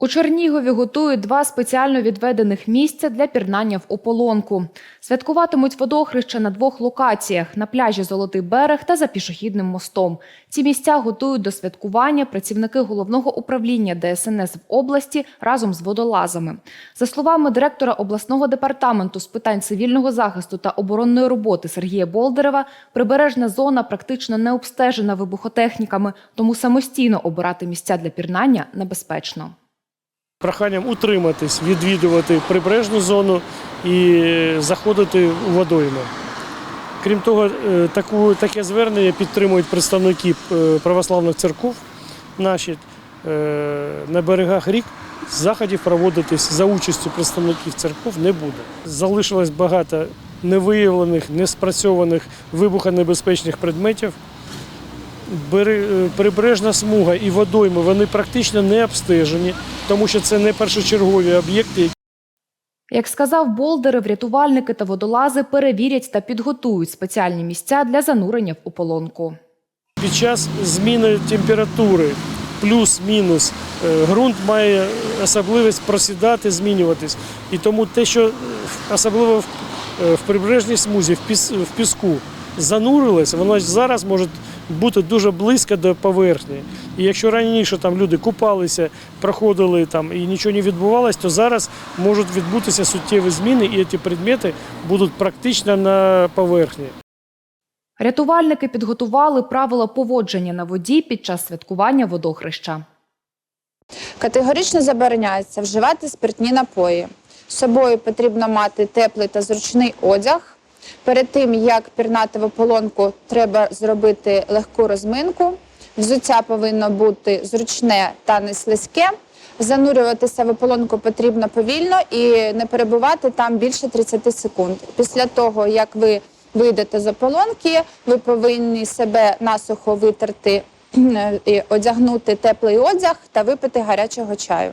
У Чернігові готують два спеціально відведених місця для пірнання в ополонку. Святкуватимуть водохреща на двох локаціях на пляжі Золотий берег та за пішохідним мостом. Ці місця готують до святкування працівники головного управління ДСНС в області разом з водолазами. За словами директора обласного департаменту з питань цивільного захисту та оборонної роботи Сергія Болдерева, прибережна зона практично не обстежена вибухотехніками, тому самостійно обирати місця для пірнання небезпечно. Проханням утриматись, відвідувати прибережну зону і заходити у водойми. Крім того, е, таку, таке звернення підтримують представники е, православних церков наші Е, на берегах рік. Заходів проводитись за участю представників церков не буде. Залишилось багато невиявлених, неспрацьованих вибухонебезпечних предметів. Е, Прибережна смуга і водойми вони практично не обстежені, тому що це не першочергові об'єкти, Як сказав Болдерев, рятувальники та водолази перевірять та підготують спеціальні місця для занурення в ополонку. Під час зміни температури плюс-мінус е, ґрунт має особливість просідати, змінюватись. І тому те, що е, особливо в, прибережній смузі, в, в піску занурилось, воно зараз може бути дуже близько до поверхні. І якщо раніше там люди купалися, проходили там і нічого не відбувалось, то зараз можуть відбутися суттєві зміни, і ці предмети будуть практично на поверхні. Рятувальники підготували правила поводження на воді під час святкування водохреща. Категорично забороняється вживати спиртні напої. З собою потрібно мати теплий та зручний одяг. Перед тим, як пірнати в ополонку, треба зробити легку розминку. Взуття повинно бути зручне та не слизьке. Занурюватися в ополонку потрібно повільно і не перебувати там більше 30 секунд. Після того, як ви вийдете з ополонки, ви повинні себе насухо витерти, і одягнути теплий одяг та випити гарячого чаю.